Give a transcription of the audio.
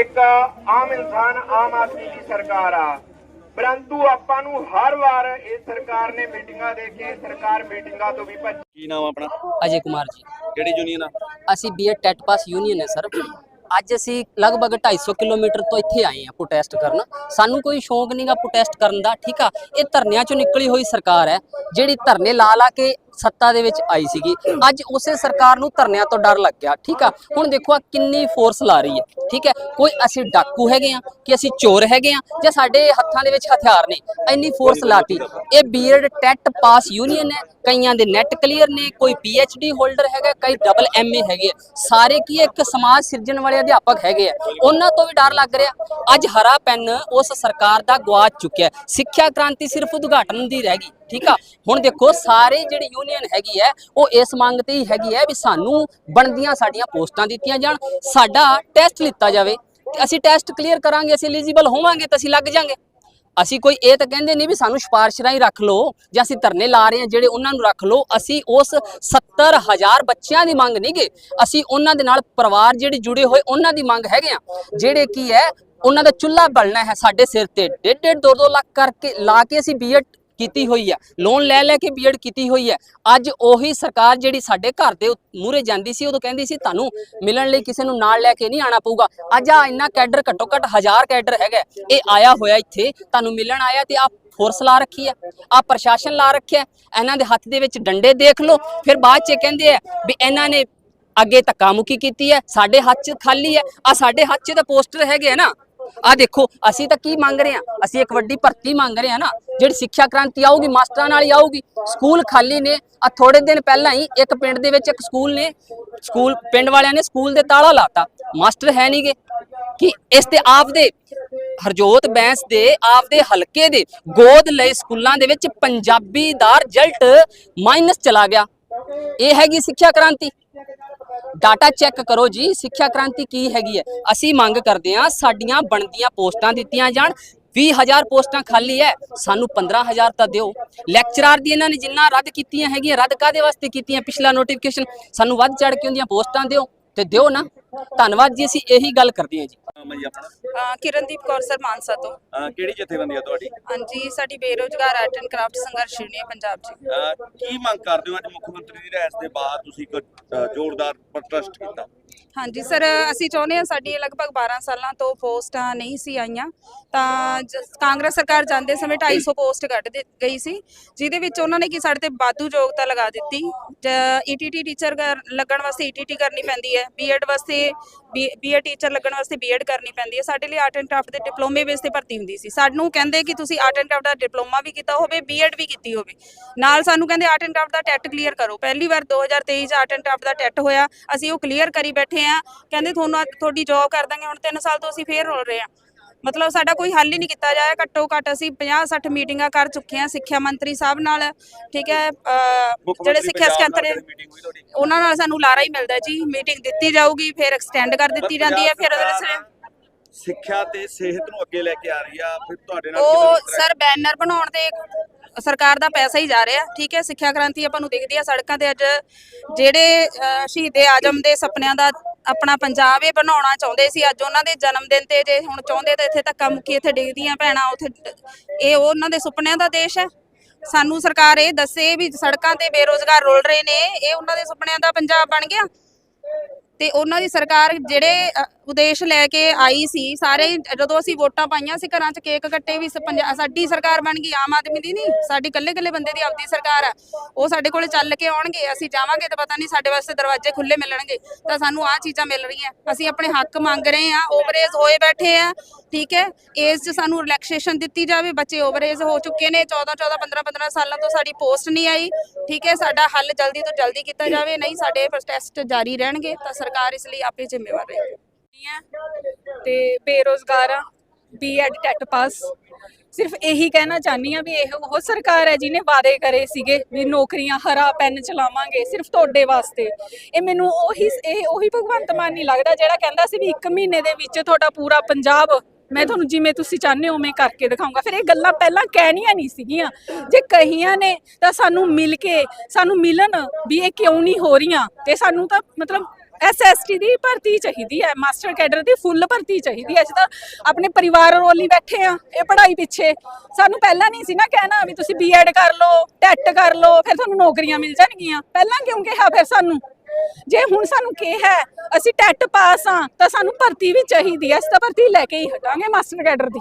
ਇੱਕ ਆਮ ਇਨਸਾਨ ਆਮ ਆਦਮੀ ਦੀ ਸਰਕਾਰ ਆ। ਪਰੰਤੂ ਆਪਾਂ ਨੂੰ ਹਰ ਵਾਰ ਇਹ ਸਰਕਾਰ ਨੇ ਮੀਟਿੰਗਾਂ ਦੇ ਕੇ ਸਰਕਾਰ ਮੀਟਿੰਗਾਂ ਤੋਂ ਵੀ ਭੱਜ ਕੀ ਨਾਮ ਆਪਣਾ? ਅਜੇ ਕੁਮਾਰ ਜੀ। ਕਿਹੜੀ ਯੂਨੀਅਨ ਆ? ਅਸੀਂ ਬੀਏ ਟੈਟ ਪਾਸ ਯੂਨੀਅਨ ਹੈ ਸਰ। ਅੱਜ ਅਸੀਂ ਲਗਭਗ 250 ਕਿਲੋਮੀਟਰ ਤੋਂ ਇੱਥੇ ਆਏ ਹਾਂ ਪ੍ਰੋਟੈਸਟ ਕਰਨ। ਸਾਨੂੰ ਕੋਈ ਸ਼ੌਂਕ ਨਹੀਂਗਾ ਪ੍ਰੋਟੈਸਟ ਕਰਨ ਦਾ ਠੀਕ ਆ? ਇਹ ਧਰਨਿਆਂ ਚੋਂ ਨਿਕਲੀ ਹੋਈ ਸਰਕਾਰ ਹੈ ਜਿਹੜੀ ਧਰਨੇ ਲਾ ਲਾ ਕੇ ਸੱਤਾ ਦੇ ਵਿੱਚ ਆਈ ਸੀਗੀ। ਅੱਜ ਉਸੇ ਸਰਕਾਰ ਨੂੰ ਧਰਨਿਆਂ ਤੋਂ ਡਰ ਲੱਗ ਗਿਆ ਠੀਕ ਆ? ਹੁਣ ਦੇਖੋ ਆ ਕਿੰਨੀ ਫੋਰਸ ਲਾ ਰਹੀ ਹੈ ਠੀਕ ਹੈ? ਕੋਈ ਅਸੀਂ ਡਾਕੂ ਹੈਗੇ ਆ ਕਿ ਅਸੀਂ ਚੋਰ ਹੈਗੇ ਆ ਜਾਂ ਸਾਡੇ ਹੱਥਾਂ ਦੇ ਵਿੱਚ ਹਥਿਆਰ ਨੇ ਇੰਨੀ ਫੋਰਸ ਲਾਤੀ ਇਹ ਬੀਐਡ ਟੈਟ ਪਾਸ ਯੂਨੀਅਨ ਹੈ ਕਈਆਂ ਦੇ ਨੈਟ ਕਲੀਅਰ ਨੇ ਕੋਈ ਡੀ ਹੋਲਡਰ ਹੈਗਾ ਕਈ ਡਬਲ ਐਮਏ ਹੈਗੇ ਆ। ਸਾਰੇ ਕੀ ਹੈ, ਇੱਕ ਸਮਾਜ ਸਿਰਜਣ ਵਾਲੇ ਅਧਿਆਪਕ ਹੈਗੇ ਆ। ਉਹਨਾਂ ਤੋਂ ਵੀ ਡਰ ਲੱਗ ਰਿਹਾ। ਅੱਜ ਹਰਾ ਪੈਨ ਉਸ ਸਰਕਾਰ ਦਾ ਗਵਾਚ ਚੁੱਕਿਆ ਸਿੱਖਿਆ ਕ੍ਰਾਂਤੀ ਸਿਰਫ ਉਦਘਾਟਨ ਦੀ ਰਹਿ ਗਈ, ਠੀਕ ਆ? ਹੁਣ ਦੇਖੋ, ਸਾਰੇ ਜਿਹੜੀ ਯੂਨੀਅਨ ਹੈਗੀ ਹੈ, ਉਹ ਇਸ ਮੰਗ ਤੇ ਹੀ ਹੈਗੀ ਹੈ ਵੀ ਸਾਨੂੰ ਬਣਦੀਆਂ ਸਾਡੀਆਂ ਪੋਸਟਾਂ ਦਿੱਤੀਆਂ ਜਾਣ। ਸਾਡਾ ਟੈਸਟ ਲਿੱਤਾ ਜਾਵੇ। ਅਸੀਂ ਟੈਸਟ ਕਲੀਅਰ ਕਰਾਂਗੇ, ਅਸੀਂ ਐਲੀਜੀਬਲ ਹੋਵਾਂਗੇ ਤਾਂ ਅਸੀਂ ਲੱਗ ਜਾਾਂਗੇ। ਅਸੀਂ ਕੋਈ ਇਹ ਤਾਂ ਕਹਿੰਦੇ ਨਹੀਂ ਵੀ ਸਾਨੂੰ ਸਿਫਾਰਿਸ਼ ਰਾਹੀਂ ਰੱਖ ਲਓ ਜਾਂ ਅਸੀਂ ਧਰਨੇ ਲਾ ਰਹੇ ਹਾਂ ਜਿਹੜੇ ਉਹਨਾਂ ਨੂੰ ਰੱਖ ਲਓ, ਅਸੀਂ ਉਸ 70000 ਬੱਚਿਆਂ ਦੀ ਮੰਗ ਨਹੀਂ ਗੇ। ਅਸੀਂ ਉਹਨਾਂ ਦੇ ਨਾਲ ਪਰਿਵਾਰ ਜਿਹੜੇ ਜੁੜੇ ਹੋਏ ਉਹਨਾਂ ਦੀ ਮੰਗ ਹੈਗੇ ਆ ਜਿਹੜੇ ਕੀ ਹੈ, ਉਹਨਾਂ ਦਾ ਚੁੱਲ੍ਹਾ ਬਲਣਾ ਹੈ ਸਾਡੇ ਸਿਰ ਤੇ। ਡੇਢ ਡੇਢ ਦੋ ਦੋ ਲੱਖ ਕਰਕੇ ਲਾ ਕੇ ਅਸੀਂ ਬੀਐਡ ਕੀਤੀ ਹੋਈ ਹੈ। ਲੋਨ ਲੈ ਲੈ ਕੇ ਬੀਐਡ ਕੀਤੀ ਹੋਈ ਹੈ। ਅੱਜ ਉਹੀ ਸਰਕਾਰ ਜਿਹੜੀ ਸਾਡੇ ਘਰ ਦੇ ਮੂਹਰੇ ਜਾਂਦੀ ਸੀ, ਉਦੋਂ ਕਹਿੰਦੀ ਸੀ, ਤੁਹਾਨੂੰ ਮਿਲਣ ਲਈ ਕਿਸੇ ਨੂੰ ਨਾਲ ਲੈ ਕੇ ਨਹੀਂ ਆਣਾ ਪਊਗਾ। ਅੱਜ ਆ ਇੰਨਾ ਕੈਡਰ ਘੱਟੋ ਘੱਟ ਹਜ਼ਾਰ ਕੈਡਰ ਹੈਗਾ ਇਹ ਆਇਆ ਹੋਇਆ ਇੱਥੇ, ਤੁਹਾਨੂੰ ਮਿਲਣ ਆਇਆ ਤੇ ਆ ਫੋਰਸ ਲਾ ਰੱਖੀ ਹੈ ਆ ਪ੍ਰਸ਼ਾਸਨ ਲਾ ਰੱਖਿਆ ਇਹਨਾਂ ਦੇ ਹੱਥ ਦੇ ਵਿੱਚ ਡੰਡੇ ਦੇਖ ਲਓ। ਫਿਰ ਬਾਅਦ ਚ ਕਹਿੰਦੇ ਆ ਵੀ ਇਹਨਾਂ ਨੇ ਅੱਗੇ ਧੱਕਾ ਮੁੱਕੀ ਕੀਤੀ ਹੈ। ਸਾਡੇ ਹੱਥ 'ਚ ਖਾਲੀ ਹੈ। ਆ ਸਾਡੇ ਹੱਥ 'ਚ ਤਾਂ ਪੋਸਟਰ ਹੈਗੇ ਆ ਨਾ। ਆ ਦੇਖੋ, ਅਸੀਂ ਤਾਂ ਕੀ ਮੰਗ ਰਹੇ ਆ ਅਸੀਂ ਇੱਕ ਵੱਡੀ ਭਰਤੀ ਮੰਗ ਰਹੇ ਆ ਨਾ, ਜਿਹੜੀ ਸਿੱਖਿਆ ਕ੍ਰਾਂਤੀ ਆਊਗੀ, ਮਾਸਟਰਾਂ ਨਾਲ ਹੀ ਆਊਗੀ। ਸਕੂਲ ਖਾਲੀ ਨੇ ਆ ਥੋੜੇ ਦਿਨ ਪਹਿਲਾਂ ਹੀ ਇੱਕ ਪਿੰਡ ਦੇ ਵਿੱਚ ਇੱਕ ਸਕੂਲ ਨੇ, ਸਕੂਲ, ਪਿੰਡ ਵਾਲਿਆਂ ਨੇ ਸਕੂਲ ਦੇ ਤਾਲਾ ਲਾਤਾ। ਮਾਸਟਰ ਹੈ ਨਹੀਂਗੇ ਕਿ ਇਸ ਤੇ ਆਪਦੇ ਹਰਜੋਤ ਬੈਂਸ ਦੇ, ਆਪਦੇ ਹਲਕੇ ਦੇ ਗੋਦ ਲਏ ਸਕੂਲਾਂ ਦੇ ਵਿੱਚ ਪੰਜਾਬੀ ਦਾ ਰਿਜ਼ਲਟ ਮਾਈਨਸ ਚਲਾ ਗਿਆ। ਇਹ ਹੈਗੀ ਸਿੱਖਿਆ ਕ੍ਰਾਂਤੀ। ਡਾਟਾ ਚੈੱਕ ਕਰੋ ਜੀ, ਸਿੱਖਿਆ ਕ੍ਰਾਂਤੀ ਕੀ ਹੈਗੀ ਹੈ? ਅਸੀਂ ਮੰਗ ਕਰਦੇ ਹਾਂ ਸਾਡੀਆਂ ਬਣਦੀਆਂ ਪੋਸਟਾਂ ਦਿੱਤੀਆਂ ਜਾਣ। 20000 ਪੋਸਟਾਂ ਖਾਲੀ ਹੈ, ਸਾਨੂੰ 15000 ਤਾਂ ਦਿਓ। ਲੈਕਚਰਾਰ ਦੀ ਇਹਨਾਂ ਨੇ ਜਿੰਨਾ ਰੱਦ ਕੀਤੀਆਂ ਹੈਗੀਆਂ, ਰੱਦ ਕਾਦੇ ਵਾਸਤੇ ਕੀਤੀਆਂ? ਪਿਛਲਾ ਨੋਟੀਫਿਕੇਸ਼ਨ ਸਾਨੂੰ ਵੱਧ ਚੜ ਕੇ ਉਹਦੀਆਂ ਪੋਸਟਾਂ ਦਿਓ ਤੇ ਦਿਓ ਨਾ। ਧੰਨਵਾਦ ਜੀ ਅਸੀਂ ਇਹੀ ਗੱਲ ਕਰਦੇ ਹਾਂ ਜੀ। ਆਪਣਾ? ਅਹ ਕਿਰਨਦੀਪ ਕੌਰ ਸਰ ਮਾਨਸਾ ਤੋਂ। ਅਹ ਕਿਹੜੀ ਜਥੇਬੰਦੀ ਆ ਤੁਹਾਡੀ? ਹਾਂਜੀ ਸਾਡੀ ਬੇਰੋਜ਼ਗਾਰ ਆਰਟ ਐਂਡ ਕਰਾਫਟ ਸੰਘਰਸ਼ ਯੂਨੀਅਨ ਪੰਜਾਬ ਜੀ ਅਹ ਕੀ ਮੰਗ ਕਰਦੇ ਹੋ ਅੱਜ ਮੁੱਖ ਮੰਤਰੀ ਦੀ ਰਿਹਾਇਸ਼ ਦੇ ਬਾਅਦ ਤੁਸੀਂ ਇੱਕ ਅਹ ਜ਼ੋਰਦਾਰ ਪ੍ਰੋਟੈਸਟ ਕੀਤਾ? ਹਾਂਜੀ, ਸਰ, ਅਸੀਂ ਚਾਹੁੰਦੇ ਹਾਂ ਸਾਡੀ ਲਗਭਗ 12 ਸਾਲਾਂ ਤੋਂ ਪੋਸਟਾਂ ਨਹੀਂ ਸੀ ਆਈਆਂ। ਤਾਂ ਜ- ਕਾਂਗਰਸ ਸਰਕਾਰ ਜਾਂਦੇ ਸਮੇਂ 250 ਪੋਸਟ ਕੱਢ ਦਿੱ- ਗਈ ਸੀ, ਜਿਹਦੇ ਵਿੱਚ ਉਹਨਾਂ ਨੇ ਕਿ ਸਾਡੇ ਤੇ ਵਾਧੂ ਯੋਗਤਾ ਲਗਾ ਦਿੱਤੀ। ਈਟੀਟੀ ਟੀਚਰ ਲੱਗਣ ਵਾਸਤੇ ਈਟੀਟੀ ਕਰਨੀ ਪੈਂਦੀ ਹੈ ਬੀਐਡ ਵਾਸਤੇ ਬੀਐਡ ਟੀਚਰ ਲੱਗਣ ਵਾਸਤੇ ਬੀਐਡ ਕਰਨੀ ਪੈਂਦੀ ਹੈ। ਸਾਡੇ ਲਈ ਆਰਟ ਐਂਡ ਕਰਾਫਟ ਦੇ ਡਿਪਲੋਮੇ ਬੇਸ ਤੇ ਭਰਤੀ ਹੁੰਦੀ ਸੀ। ਸਾਨੂੰ ਕਹਿੰਦੇ ਕਿ ਤੁਸੀਂ ਆਰਟ ਐਂਡ ਕਰਾਫਟ ਦਾ ਡਿਪਲੋਮਾ ਵੀ ਕੀਤਾ ਹੋਵੇ ਬੀਐਡ ਵੀ ਕੀਤੀ ਹੋਵੇ। ਨਾਲ ਸਾਨੂੰ ਕਹਿੰਦੇ ਆਰਟ ਐਂਡ ਕਰਾਫਟ ਦਾ ਟੈਟ ਕਲੀਅਰ ਕਰੋ। ਪਹਿਲੀ ਵਾਰ 2023 ਚ ਆਰਟ ਐਂਡ ਕਰਾਫਟ ਦਾ ਟੈਟ ਹੋਇਆ। ਅਸੀਂ ਉਹ ਕਲੀਅਰ ਕਰੀ ਬੈਠੇ ਆ ਕਹਿੰਦੇ ਤੁਹਾਨੂੰ ਤੁਹਾਡੀ ਜੌਬ ਕਰ ਦਾਂਗੇ ਹੁਣ 3 ਸਾਲ ਤੋਂ ਅਸੀਂ ਫੇਰ ਰੋਲ ਰਹੇ ਆ। ਮਤਲਬ ਸਾਡਾ ਕੋਈ ਹੱਲ ਹੀ ਨਹੀਂ ਕੀਤਾ ਜਾਇਆ ਘੱਟੋ ਘੱਟ ਅਸੀਂ 50 60 ਮੀਟਿੰਗਾਂ ਕਰ ਚੁੱਕੇ ਹਾਂ ਸਿੱਖਿਆ ਮੰਤਰੀ ਸਾਹਿਬ ਨਾਲ ਠੀਕ ਹੈ ਜਿਹੜੇ ਸਿੱਖਿਆ ਸਕੱਤਰ ਉਹਨਾਂ ਨਾਲ ਸਾਨੂੰ ਲਾਰਾ ਹੀ ਮਿਲਦਾ ਜੀ ਮੀਟਿੰਗ ਦਿੱਤੀ ਜਾਊਗੀ ਫਿਰ ਐਕਸਟੈਂਡ ਕਰ ਦਿੱਤੀ ਜਾਂਦੀ ਹੈ ਫਿਰ ਉਹਦੇ ਵਿੱਚ ਸਿੱਖਿਆ ਤੇ ਸਿਹਤ ਨੂੰ ਅੱਗੇ ਲੈ ਕੇ ਆ ਰਹੀ ਆ ਫਿਰ ਤੁਹਾਡੇ ਨਾਲ ਉਹ ਸਰ ਬੈਨਰ ਬਣਾਉਣ ਤੇ ਸਰਕਾਰ ਦਾ ਪੈਸਾ ਹੀ ਜਾ ਰਿਹਾ, ਠੀਕ ਹੈ, ਸਿੱਖਿਆ ਕ੍ਰਾਂਤੀ ਆਪਾਂ ਨੂੰ ਦਿਖਦੀ ਆ ਸੜਕਾਂ ਤੇ ਅੱਜ ਜਿਹੜੇ ਸ਼ਹੀਦੇ ਆਜਮ ਦੇ ਸੁਪਨਿਆਂ ਦਾ ਆਪਣਾ ਪੰਜਾਬ ਇਹ ਬਣਾਉਣਾ ਚਾਹੁੰਦੇ ਸੀ, ਅੱਜ ਉਹਨਾਂ ਦੇ ਜਨਮ ਦਿਨ ਤੇ ਜੇ ਹੁਣ ਚਾਹੁੰਦੇ ਤਾਂ ਇੱਥੇ ਧੱਕਾ ਮੁੱਕੀ ਇੱਥੇ ਡਿੱਗਦੀਆਂ ਭੈਣਾਂ, ਉੱਥੇ ਇਹ ਉਹਨਾਂ ਦੇ ਸੁਪਨਿਆਂ ਦਾ ਦੇਸ਼ ਹੈ। ਸਾਨੂੰ ਸਰਕਾਰ ਇਹ ਦੱਸੇ ਵੀ ਸੜਕਾਂ ਤੇ ਬੇਰੋਜ਼ਗਾਰ ਰੁਲ ਰਹੇ ਨੇ, ਇਹ ਉਹਨਾਂ ਦੇ ਸੁਪਨਿਆਂ ਦਾ ਪੰਜਾਬ ਬਣ ਗਿਆ। ਤੇ ਉਹਨਾਂ ਦੀ ਸਰਕਾਰ ਜਿਹੜੇ ਉਦੇਸ਼ ਲੈ ਕੇ ਆਈ ਸੀ। ਸਾਰੇ ਜਦੋਂ ਅਸੀਂ ਵੋਟਾਂ ਪਾਈਆਂ ਸੀ, ਘਰਾਂ 'ਚ ਕੇਕ ਕੱਟੇ ਵੀ ਪੰਜਾ- ਸਾਡੀ ਸਰਕਾਰ ਬਣ ਗਈ, ਆਮ ਆਦਮੀ ਦੀ ਨਹੀਂ, ਸਾਡੀ ਕੱਲੇ ਕੱਲੇ ਬੰਦੇ ਦੀ ਆਪਦੀ ਸਰਕਾਰ ਆ। ਉਹ ਸਾਡੇ ਕੋਲੇ ਚੱਲ ਕੇ ਆਉਣਗੇ, ਅਸੀਂ ਜਾਵਾਂਗੇ ਤਾਂ ਪਤਾ ਨਹੀਂ ਸਾਡੇ ਵਾਸਤੇ ਦਰਵਾਜ਼ੇ ਖੁੱਲੇ ਮਿਲਣਗੇ, ਤਾਂ ਸਾਨੂੰ ਆਹ ਚੀਜ਼ਾਂ ਮਿਲ ਰਹੀਆਂ। ਅਸੀਂ ਆਪਣੇ ਹੱਕ ਮੰਗ ਰਹੇ ਆ ਓਵਰੇਜ ਹੋਏ ਬੈਠੇ ਆ, ਠੀਕ ਹੈ? ਏਜ 'ਚ ਸਾਨੂੰ ਰਿਲੈਕਸੇਸ਼ਨ ਦਿੱਤੀ ਜਾਵੇ, ਬੱਚੇ ਓਵਰੇਜ ਹੋ ਚੁੱਕੇ ਨੇ 14 14 15 15 ਸਾਲਾਂ ਤੋਂ ਸਾਡੀ ਪੋਸਟ ਨਹੀਂ ਆਈ, ਠੀਕ ਹੈ? ਸਾਡਾ ਹੱਲ ਜਲਦੀ ਤੋਂ ਜਲਦੀ ਕੀਤਾ ਜਾਵੇ, ਨਹੀਂ ਸਾਡੇ ਪ੍ਰੋਟੈਸਟ ਜਾਰੀ ਰਹਿਣਗੇ, ਤਾਂ ਸਰਕਾਰ ਇਸ ਲਈ ਆਪੇ ਜ਼ਿੰਮੇਵਾਰ ਰਹੇਗੀ। ਤੇ ਬੇਰੋਜ਼ਗਾਰ ਆ ਬੀਐਡ ਟੈਟ ਪਾਸ। ਸਿਰਫ ਇਹੀ ਕਹਿਣਾ ਚਾਹਨੀ ਆ ਵੀ ਇਹ, ਉਹ ਸਰਕਾਰ ਹੈ ਜਿਹਨੇ ਵਾਅਦੇ ਕਰੇ ਸੀਗੇ ਵੀ ਨੌਕਰੀਆਂ ਹਰਾ ਪੈਨ ਚਲਾਵਾਂਗੇ ਸਿਰਫ ਤੁਹਾਡੇ ਵਾਸਤੇ। ਇਹ ਮੈਨੂੰ ਉਹੀ, ਇਹ ਉਹੀ ਭਗਵੰਤ ਮਾਨ ਨਹੀਂ ਲੱਗਦਾ ਜਿਹੜਾ ਕਹਿੰਦਾ ਸੀ ਵੀ 1 ਮਹੀਨੇ ਦੇ ਵਿੱਚ ਤੁਹਾਡਾ ਪੂਰਾ ਪੰਜਾਬ, ਮੈਂ ਤੁਹਾਨੂੰ ਜਿਵੇਂ ਤੁਸੀਂ ਚਾਹੁੰਦੇ ਹੋ ਉਵੇਂ ਕਰਕੇ ਦਿਖਾਉਂਗਾ। ਫਿਰ ਇਹ ਗੱਲਾਂ ਪਹਿਲਾਂ ਕਹਿਣੀਆਂ ਨਹੀਂ ਸੀਗੀਆਂ। ਜੇ ਕਹੀਆਂ ਨੇ ਤਾਂ ਸਾਨੂੰ ਮਿਲ ਕੇ, ਸਾਨੂੰ ਮਿਲਣ ਵੀ ਇਹ ਕਿਉਂ ਨਹੀਂ ਹੋ ਰਹੀਆਂ? ਤੇ ਸਾਨੂੰ ਤਾਂ ਮਤਲਬ ਐਸਐਸਟੀ ਦੀ ਭਰਤੀ ਚਾਹੀਦੀ ਹੈ, ਮਾਸਟਰ ਕੈਡਰ ਦੀ ਫੁੱਲ ਭਰਤੀ ਚਾਹੀਦੀ ਹੈ। ਅਸੀਂ ਤਾਂ ਆਪਣੇ ਪਰਿਵਾਰ ਰੋਲ ਬੈਠੇ ਆ ਇਹ ਪੜ੍ਹਾਈ ਪਿੱਛੇ। ਸਾਨੂੰ ਪਹਿਲਾਂ ਨਹੀਂ ਸੀ ਨਾ ਕਹਿਣਾ ਵੀ ਤੁਸੀਂ ਬੀਐਡ ਕਰ ਲਓ ਟੈਟ ਕਰ ਲਓ, ਫਿਰ ਤੁਹਾਨੂੰ ਨੌਕਰੀਆਂ ਮਿਲ ਜਾਣਗੀਆਂ। ਪਹਿਲਾਂ ਕਿਉਂ ਕਿਹਾ ਫਿਰ ਸਾਨੂੰ? ਜੇ ਹੁਣ ਸਾਨੂੰ ਕਿਹਾ ਅਸੀਂ ਟੈਟ ਪਾਸ ਆ ਤਾਂ ਸਾਨੂੰ ਭਰਤੀ ਵੀ ਚਾਹੀਦੀ ਹੈ। ਅਸੀਂ ਤਾਂ ਭਰਤੀ ਲੈ ਕੇ ਹੀ ਹਟਾਂਗੇ ਮਾਸਟਰ ਕੈਡਰ ਦੀ।